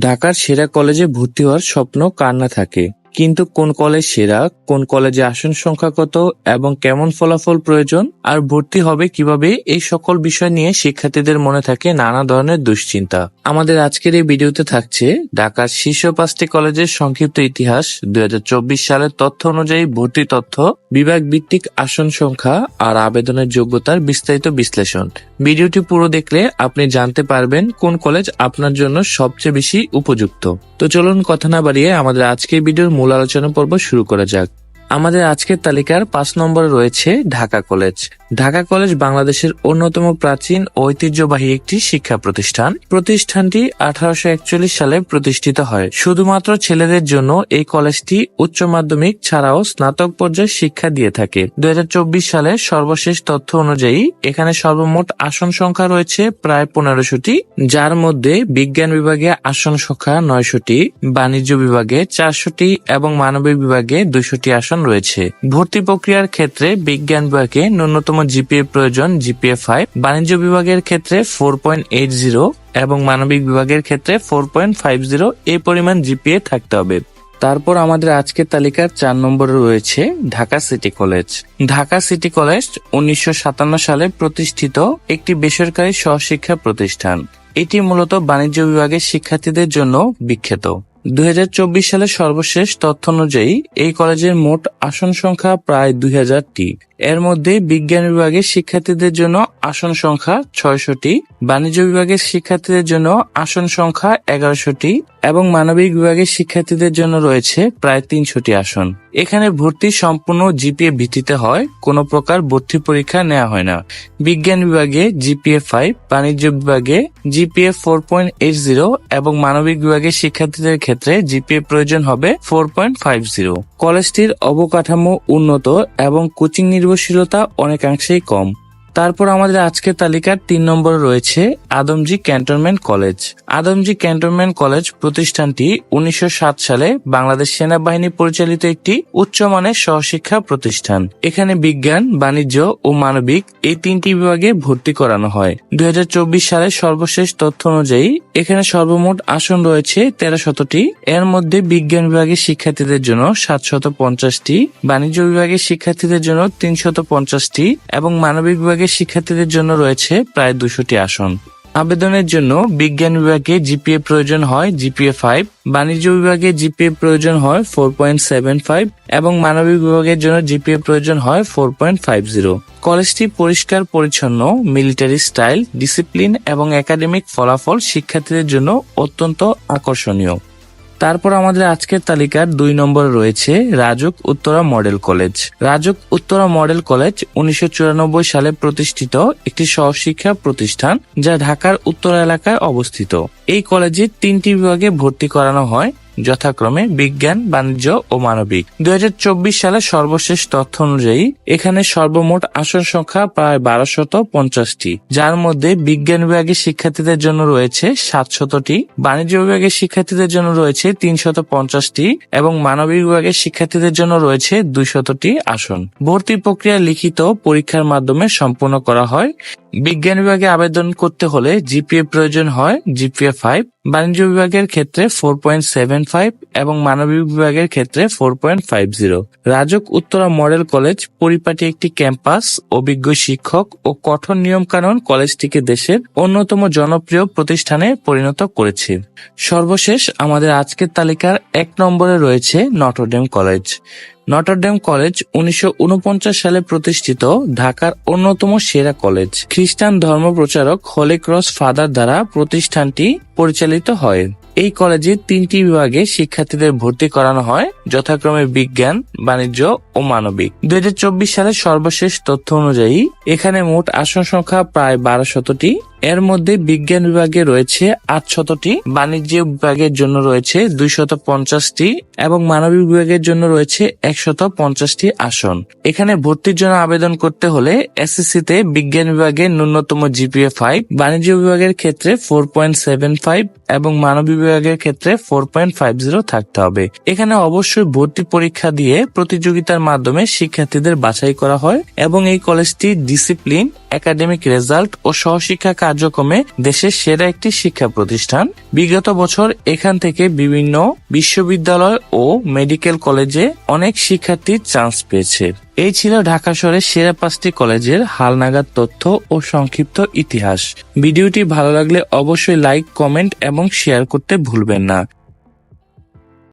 ঢাকার সেরা কলেজে ভর্তি হওয়ার স্বপ্ন কার না থাকে। কিন্তু কোন কলেজ সেরা, কোন কলেজে আসন সংখ্যা কত এবং কেমন ফলাফল প্রয়োজন, আর ভর্তি হবে কীভাবে, এই সকল বিষয় নিয়ে শিক্ষার্থীদের মনে থাকে নানা ধরনের দুশ্চিন্তা। আমাদের আজকের এই ভিডিওতে থাকছে ঢাকার শীর্ষ পাঁচটি কলেজের সংক্ষিপ্ত ইতিহাস, দুই হাজার চব্বিশ সালের তথ্য অনুযায়ী ভর্তি তথ্য, বিভাগ ভিত্তিক আসন সংখ্যা, আর আবেদনের যোগ্যতার বিস্তারিত বিশ্লেষণ। ভিডিওটি পুরো দেখলে আপনি জানতে পারবেন কোন কলেজ আপনার জন্য সবচেয়ে বেশি উপযুক্ত। তো চলুন কথা না বাড়িয়ে আমাদের আজকের ভিডিওর মূল আলোচনা পর্ব শুরু করা যাক। আমাদের আজকের তালিকার পাঁচ নম্বরে রয়েছে ঢাকা কলেজ। ঢাকা কলেজ বাংলাদেশের অন্যতম প্রাচীন ঐতিহ্যবাহী একটি শিক্ষা প্রতিষ্ঠান। প্রতিষ্ঠানটি আঠারোশো একচল্লিশ সালে প্রতিষ্ঠিত হয়। শুধুমাত্র ছেলেদের জন্য এই কলেজটি উচ্চ মাধ্যমিক ছাড়াও স্নাতক পর্যায়ে শিক্ষা দিয়ে থাকে। দুই সালের সর্বশেষ তথ্য অনুযায়ী এখানে সর্বমোট আসন সংখ্যা রয়েছে প্রায় পনেরোশোটি, যার মধ্যে বিজ্ঞান বিভাগে আসন সংখ্যা নয়শোটি, বাণিজ্য বিভাগে চারশোটি এবং মানবিক বিভাগে দুইশোটি আসন রয়েছে। ভর্তি প্রক্রিয়ার ক্ষেত্রে বিজ্ঞান বিভাগে ন্যূনতম জিপিএ প্রয়োজন, জিপিএ ফাইভ বাণিজ্য বিভাগের ক্ষেত্রে ফোর পয়েন্ট এইট জিরো এবং মানবিক বিভাগের ক্ষেত্রে ফোর পয়েন্ট ফাইভ জিরো এই পরিমাণ জিপিএ থাকতে হবে। তারপর আমাদের আজকের তালিকার চার নম্বরে রয়েছে Dhaka city college. Dhaka city college উনিশশো সাতান্ন সালে প্রতিষ্ঠিত একটি বেসরকারি সহশিক্ষা প্রতিষ্ঠান। এটি মূলত বাণিজ্য বিভাগের শিক্ষার্থীদের জন্য বিখ্যাত। দুই হাজার চব্বিশ সালে সর্বশেষ তথ্য অনুযায়ী এই কলেজের মোট আসন সংখ্যা প্রায় দুই হাজারটি। এর মধ্যে বিজ্ঞান বিভাগের শিক্ষার্থীদের জন্য আসন সংখ্যা ছয়শটি, বাণিজ্য বিভাগের শিক্ষার্থীদের জন্য আসন সংখ্যা এগারোশোটি এবং মানবিক বিভাগের শিক্ষার্থীদের জন্য রয়েছে প্রায় তিনশোটি আসন। এখানে ভর্তি সম্পূর্ণ জিপিএ ভিত্তিতে হয়, কোনো প্রকার ভর্তি পরীক্ষা নেওয়া হয় না। বিজ্ঞান বিভাগে জিপিএ ফাইভ, বাণিজ্য বিভাগে GPA four point eight zero এবং মানবিক বিভাগের শিক্ষার্থীদের ক্ষেত্রে জিপিএ প্রয়োজন হবে ফোর পয়েন্ট ফাইভ জিরো। কলেজটির অবকাঠামো উন্নত এবং কোচিং নির্ভরশীলতা অনেকাংশেই কম। তারপর আমাদের আজকের তালিকার তিন নম্বরে রয়েছে Adamjee cantonment college. Adamjee cantonment college প্রতিষ্ঠানটি উনিশশো সাত সালে বাংলাদেশ সেনাবাহিনী পরিচালিত একটি উচ্চমানের সহশিক্ষা প্রতিষ্ঠান। এখানে বিজ্ঞান, বাণিজ্য ও মানবিক এই তিনটি বিভাগে ভর্তি করানো হয়। দুই সালের সর্বশেষ তথ্য অনুযায়ী এখানে সর্বমোট আসন রয়েছে তেরো শতটি। এর মধ্যে বিজ্ঞান বিভাগের শিক্ষার্থীদের জন্য সাতশত পঞ্চাশটি, বাণিজ্য বিভাগের শিক্ষার্থীদের জন্য তিনশত পঞ্চাশটি এবং মানবিক বিভাগের শিক্ষার্থীদের জন্য রয়েছে প্রায় দুশোটি আসন। আবেদনের জন্য বিজ্ঞান বিভাগে জিপিএ প্রয়োজন হয় জিপিএ ফাইভ, বাণিজ্য বিভাগে জিপিএ প্রয়োজন হয় ফোর পয়েন্ট সেভেন ফাইভ, এবং মানবিক বিভাগের জন্য জিপিএ প্রয়োজন হয় ফোর পয়েন্ট ফাইভ জিরো। কলেজটি পরিষ্কার, পরিচ্ছন্ন, মিলিটারি স্টাইল, ডিসিপ্লিন এবং একাডেমিক ফলাফল শিক্ষার্থীদের জন্য অত্যন্ত আকর্ষণীয়। তারপর আমাদের আজকের তালিকার দুই নম্বরে রয়েছে Rajuk Uttara model college. Rajuk Uttara model college উনিশশো চুরানব্বই সালে প্রতিষ্ঠিত একটি সহশিক্ষা প্রতিষ্ঠান যা ঢাকার উত্তরা এলাকায় অবস্থিত। এই কলেজে তিনটি বিভাগে ভর্তি করানো হয়। যথাক্রমে বিজ্ঞান, বাণিজ্য ও মানবিক। দুই হাজার চব্বিশ সালে সর্বশেষ তথ্য অনুযায়ী, এখানে সর্বমোট আসন সংখ্যা প্রায় বারোশত পঞ্চাশটি, যার মধ্যে বিজ্ঞান বিভাগের শিক্ষার্থীদের জন্য রয়েছে সাতশতটি, বাণিজ্য বিভাগের শিক্ষার্থীদের জন্য রয়েছে তিনশত পঞ্চাশটি, এবং মানবিক বিভাগের শিক্ষার্থীদের জন্য রয়েছে দুইশতটি আসন। ভর্তি প্রক্রিয়া লিখিত পরীক্ষার মাধ্যমে সম্পন্ন করা হয়। বিজ্ঞান বিভাগে আবেদন করতে হলে জিপিএ প্রয়োজন হয়, জিপিএ ফাইভ বাণিজ্য বিভাগের ক্ষেত্রে ফোর পয়েন্ট সেভেন ফাইভ এবং মানবিক বিভাগের ক্ষেত্রে four point five zero Rajuk Uttara model college পরিপাটি একটি ক্যাম্পাস, অভিজ্ঞ শিক্ষক ও কঠোর নিয়ম কানুন কলেজটিকে দেশের অন্যতম জনপ্রিয় প্রতিষ্ঠানে পরিণত করেছে। সর্বশেষ আমাদের আজকের তালিকার এক নম্বরে রয়েছে নটরডেম কলেজ। নটরডেম কলেজ উনিশশো উনপঞ্চাশ সালে প্রতিষ্ঠিত ঢাকার অন্যতম সেরা কলেজ। খ্রিস্টান ধর্ম প্রচারক হলি ক্রস ফাদার দ্বারা প্রতিষ্ঠানটি পরিচালিত হয়। এই কলেজে তিনটি বিভাগে শিক্ষার্থীদের ভর্তি করানো হয়, যথাক্রমে বিজ্ঞান, বাণিজ্য ও মানবিক। দুই হাজার চব্বিশ সালের সর্বশেষ তথ্য অনুযায়ী, এখানে মোট আসন সংখ্যা প্রায় বারো শতটি এর মধ্যে বিজ্ঞান বিভাগে রয়েছে আটশতটি, বাণিজ্য বিভাগের জন্য রয়েছে দুইশত পঞ্চাশটি এবং মানবিক বিভাগের জন্য রয়েছে একশত পঞ্চাশটি আসন। এখানে ভর্তির জন্য আবেদন করতে হলে এসএসসি তে বিজ্ঞান বিভাগের ন্যূনতম জিপিএ ফাইভ, বাণিজ্য বিভাগের ক্ষেত্রে ফোর পয়েন্ট সেভেন ফাইভ এবং মানবিক বিভাগের ক্ষেত্রে ফোর পয়েন্ট ফাইভ জিরো থাকতে হবে। এখানে অবশ্যই ভর্তি পরীক্ষা দিয়ে প্রতিযোগিতার মাধ্যমে শিক্ষার্থীদের বাছাই করা হয় এবং এই কলেজটি ডিসিপ্লিন, একাডেমিক রেজাল্ট ও সহশিক্ষা কার্য কার্যক্রমে দেশের সেরা একটি শিক্ষা প্রতিষ্ঠান। বিগত বছর এখান থেকে বিভিন্ন বিশ্ববিদ্যালয় ও মেডিকেল কলেজে অনেক শিক্ষার্থী চান্স পেয়েছে। এই ছিল ঢাকা শহরের সেরা পাঁচটি কলেজের হালনাগাদ তথ্য ও সংক্ষিপ্ত ইতিহাস। ভিডিওটি ভালো লাগলে অবশ্যই লাইক, কমেন্ট এবং শেয়ার করতে ভুলবেন না।